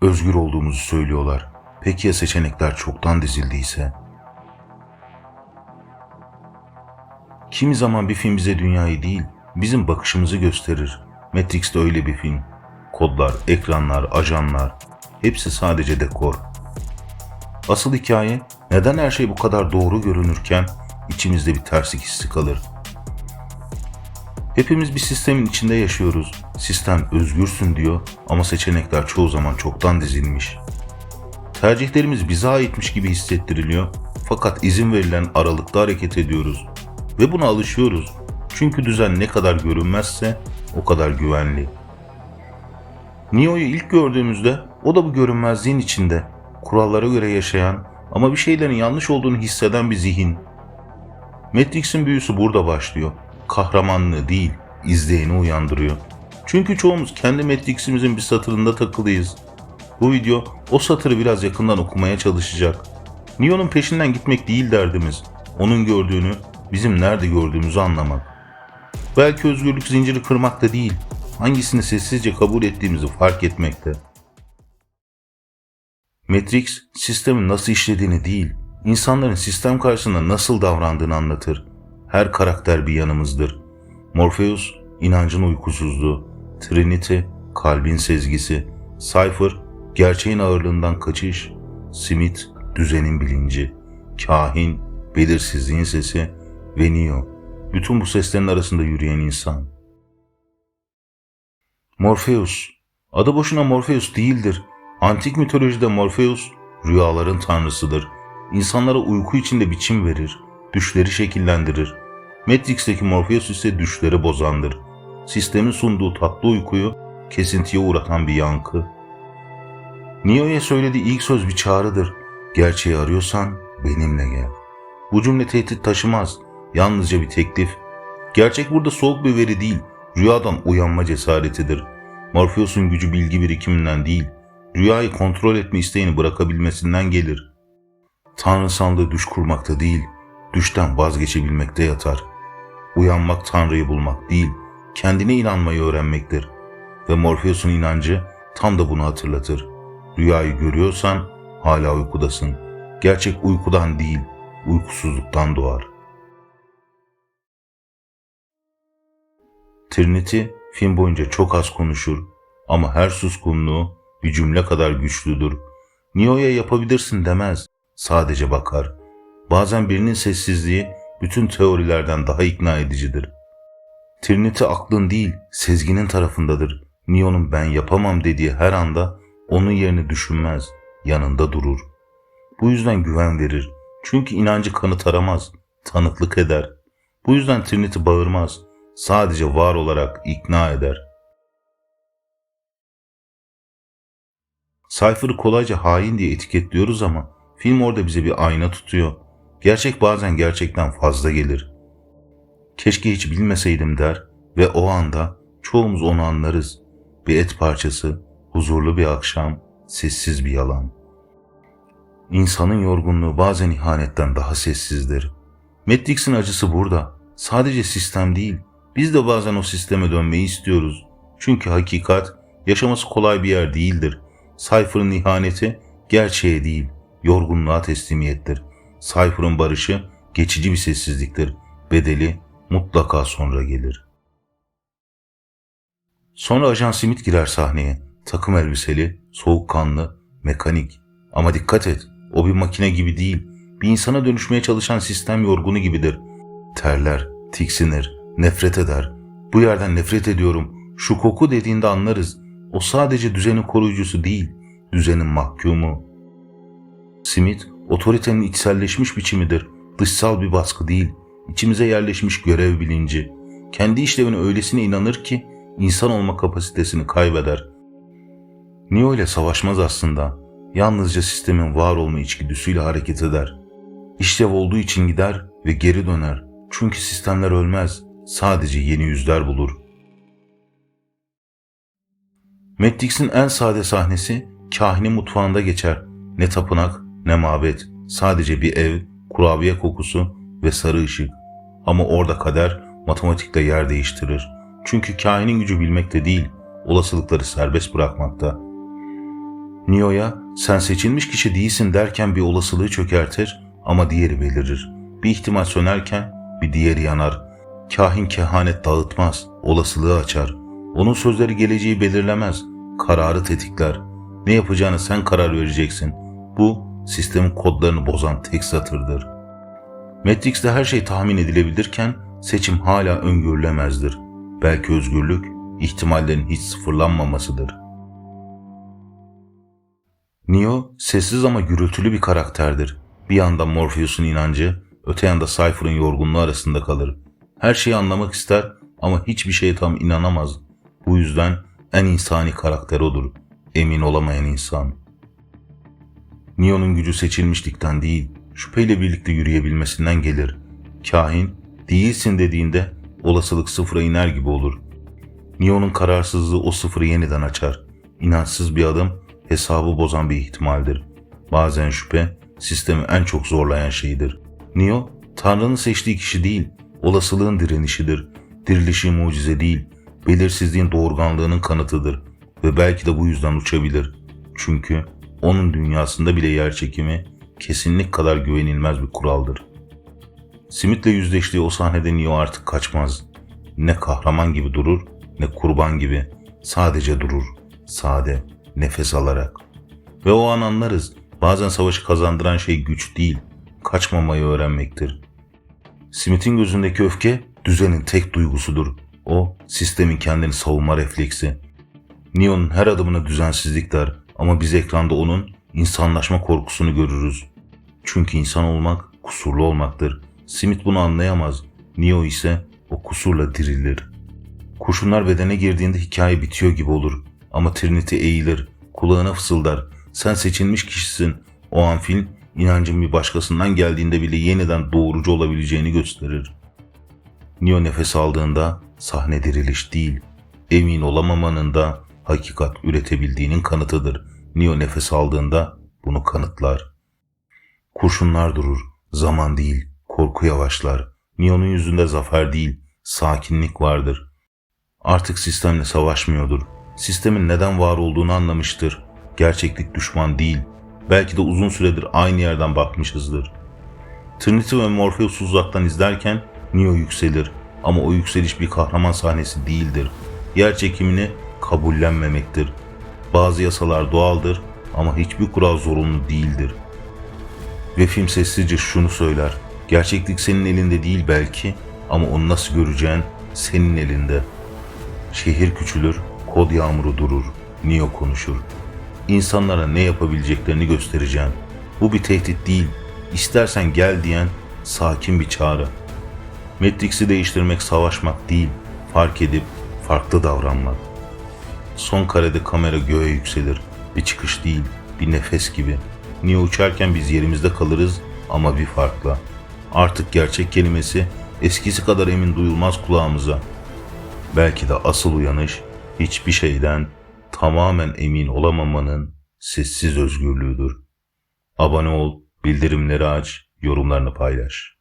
özgür olduğumuzu söylüyorlar. Peki ya seçenekler çoktan dizildiyse? Kimi zaman bir film bize dünyayı değil, bizim bakışımızı gösterir. Matrix de öyle bir film. Kodlar, ekranlar, ajanlar, hepsi sadece dekor. Asıl hikaye neden her şey bu kadar doğru görünürken içimizde bir terslik hissi kalır? Hepimiz bir sistemin içinde yaşıyoruz. Sistem özgürsün diyor ama seçenekler çoğu zaman çoktan dizilmiş. Tercihlerimiz bize aitmiş gibi hissettiriliyor fakat izin verilen aralıkta hareket ediyoruz ve buna alışıyoruz. Çünkü düzen ne kadar görünmezse o kadar güvenli. Neo'yu ilk gördüğümüzde o da bu görünmezliğin içinde kurallara göre yaşayan ama bir şeylerin yanlış olduğunu hisseden bir zihin. Matrix'in büyüsü burada başlıyor. Kahramanlığı değil, izleyeni uyandırıyor. Çünkü çoğumuz kendi Matrix'imizin bir satırında takılıyız. Bu video o satırı biraz yakından okumaya çalışacak. Neo'nun peşinden gitmek değil derdimiz. Onun gördüğünü bizim nerede gördüğümüzü anlamak. Belki özgürlük zinciri kırmakta değil, hangisini sessizce kabul ettiğimizi fark etmekte. Matrix, sistemin nasıl işlediğini değil, insanların sistem karşısında nasıl davrandığını anlatır. Her karakter bir yanımızdır. Morpheus, inancın uykusuzluğu, Trinity, kalbin sezgisi, Cypher, gerçeğin ağırlığından kaçış, Smith, düzenin bilinci, Kahin, belirsizliğin sesi ve Neo, bütün bu seslerin arasında yürüyen insan. Morpheus, adı boşuna Morpheus değildir. Antik mitolojide Morpheus, rüyaların tanrısıdır. İnsanlara uyku içinde biçim verir, düşleri şekillendirir. Matrix'teki Morpheus ise düşleri bozandır. Sistemin sunduğu tatlı uykuyu kesintiye uğratan bir yankı. Neo'ya söylediği ilk söz bir çağrıdır. Gerçeği arıyorsan benimle gel. Bu cümle tehdit taşımaz. Yalnızca bir teklif. Gerçek burada soğuk bir veri değil, rüyadan uyanma cesaretidir. Morpheus'un gücü bilgi birikiminden değil, rüyayı kontrol etme isteğini bırakabilmesinden gelir. Tanrısallığı düş kurmakta değil, düşten vazgeçebilmekte yatar. Uyanmak Tanrı'yı bulmak değil, kendine inanmayı öğrenmektir. Ve Morpheus'un inancı tam da bunu hatırlatır. Rüyayı görüyorsan hala uykudasın. Gerçek uykudan değil, uykusuzluktan doğar. Trinity film boyunca çok az konuşur ama her suskunluğu bir cümle kadar güçlüdür. Neo'ya yapabilirsin demez, sadece bakar. Bazen birinin sessizliği bütün teorilerden daha ikna edicidir. Trinity aklın değil, sezginin tarafındadır. Neo'nun ben yapamam dediği her anda onun yerini düşünmez, yanında durur. Bu yüzden güven verir. Çünkü inancı kanıt aramaz, tanıklık eder. Bu yüzden Trinity bağırmaz, sadece var olarak ikna eder. Cypher'ı kolayca hain diye etiketliyoruz ama film orada bize bir ayna tutuyor. Gerçek bazen gerçekten fazla gelir. Keşke hiç bilmeseydim der ve o anda çoğumuz onu anlarız. Bir et parçası, huzurlu bir akşam, sessiz bir yalan. İnsanın yorgunluğu bazen ihanetten daha sessizdir. Matrix'in acısı burada. Sadece sistem değil, biz de bazen o sisteme dönmeyi istiyoruz. Çünkü hakikat yaşaması kolay bir yer değildir. Cypher'ın ihaneti gerçeğe değil, yorgunluğa teslimiyettir. Cypher'ın barışı geçici bir sessizliktir. Bedeli mutlaka sonra gelir. Sonra Ajan Smith girer sahneye. Takım elbiseli, soğukkanlı, mekanik. Ama dikkat et, o bir makine gibi değil. Bir insana dönüşmeye çalışan sistem yorgunu gibidir. Terler, tiksinir, nefret eder. Bu yerden nefret ediyorum. Şu koku dediğinde anlarız. O sadece düzenin koruyucusu değil, düzenin mahkumu. Smith, otoritenin içselleşmiş biçimidir. Dışsal bir baskı değil, içimize yerleşmiş görev bilinci. Kendi işlevine öylesine inanır ki insan olma kapasitesini kaybeder. Neo ile savaşmaz aslında. Yalnızca sistemin var olma içgüdüsüyle hareket eder. İşlev olduğu için gider ve geri döner. Çünkü sistemler ölmez, sadece yeni yüzler bulur. Matrix'in en sade sahnesi kahinin mutfağında geçer. Ne tapınak ne mabet, sadece bir ev, kurabiye kokusu ve sarı ışık. Ama orada kader matematikle yer değiştirir. Çünkü kahinin gücü bilmekte değil, olasılıkları serbest bırakmakta. Neo'ya sen seçilmiş kişi değilsin derken bir olasılığı çökertir ama diğeri belirir. Bir ihtimal sönerken bir diğeri yanar. Kahin kehanet dağıtmaz, olasılığı açar. Onun sözleri geleceği belirlemez, kararı tetikler. Ne yapacağını sen karar vereceksin. Bu sistemin kodlarını bozan tek satırdır. Matrix'te her şey tahmin edilebilirken seçim hala öngörülemezdir. Belki özgürlük ihtimallerin hiç sıfırlanmamasıdır. Neo sessiz ama gürültülü bir karakterdir. Bir yandan Morpheus'un inancı, öte yanda Cypher'ın yorgunluğu arasında kalır. Her şeyi anlamak ister ama hiçbir şeye tam inanamaz. Bu yüzden en insani karakter odur. Emin olamayan insan. Neo'nun gücü seçilmişlikten değil, şüpheyle birlikte yürüyebilmesinden gelir. Kahin, değilsin dediğinde olasılık sıfıra iner gibi olur. Neo'nun kararsızlığı o sıfırı yeniden açar. İnançsız bir adım hesabı bozan bir ihtimaldir. Bazen şüphe sistemi en çok zorlayan şeydir. Neo, Tanrı'nın seçtiği kişi değil, olasılığın direnişidir. Dirilişi mucize değil, belirsizliğin doğurganlığının kanıtıdır ve belki de bu yüzden uçabilir. Çünkü onun dünyasında bile yer çekimi kesinlik kadar güvenilmez bir kuraldır. Smith'le yüzleştiği o sahnede Neo artık kaçmaz. Ne kahraman gibi durur ne kurban gibi. Sadece durur. Sade, nefes alarak. Ve o an anlarız. Bazen savaşı kazandıran şey güç değil, kaçmamayı öğrenmektir. Smith'in gözündeki öfke düzenin tek duygusudur. O, sistemin kendini savunma refleksi. Neo'nun her adımına düzensizlik der ama biz ekranda onun insanlaşma korkusunu görürüz. Çünkü insan olmak kusurlu olmaktır. Smith bunu anlayamaz. Neo ise o kusurla dirilir. Kurşunlar bedene girdiğinde hikaye bitiyor gibi olur. Ama Trinity eğilir, kulağına fısıldar. Sen seçilmiş kişisin. O an film inancın bir başkasından geldiğinde bile yeniden doğrucu olabileceğini gösterir. Neo nefes aldığında sahne diriliş değil, emin olamamanın da hakikat üretebildiğinin kanıtıdır. Neo nefes aldığında bunu kanıtlar. Kurşunlar durur, zaman değil, korku yavaşlar. Neo'nun yüzünde zafer değil, sakinlik vardır. Artık sistemle savaşmıyordur. Sistemin neden var olduğunu anlamıştır. Gerçeklik düşman değil. Belki de uzun süredir aynı yerden bakmışızdır. Trinity ve Morpheus uzaktan izlerken Neo yükselir. Ama o yükseliş bir kahraman sahnesi değildir. Yer çekimini kabullenmemektir. Bazı yasalar doğaldır ama hiçbir kural zorunlu değildir. Ve film sessizce şunu söyler. Gerçeklik senin elinde değil belki ama onu nasıl göreceğin senin elinde. Şehir küçülür, kod yağmuru durur, Neo konuşur. İnsanlara ne yapabileceklerini göstereceğim. Bu bir tehdit değil, istersen gel diyen sakin bir çağrı. Matrix'i değiştirmek savaşmak değil, fark edip farklı davranmak. Son karede kamera göğe yükselir. Bir çıkış değil, bir nefes gibi. Neo uçarken biz yerimizde kalırız ama bir farkla. Artık gerçek kelimesi eskisi kadar emin duyulmaz kulağımıza. Belki de asıl uyanış hiçbir şeyden tamamen emin olamamanın sessiz özgürlüğüdür. Abone ol, bildirimleri aç, yorumlarını paylaş.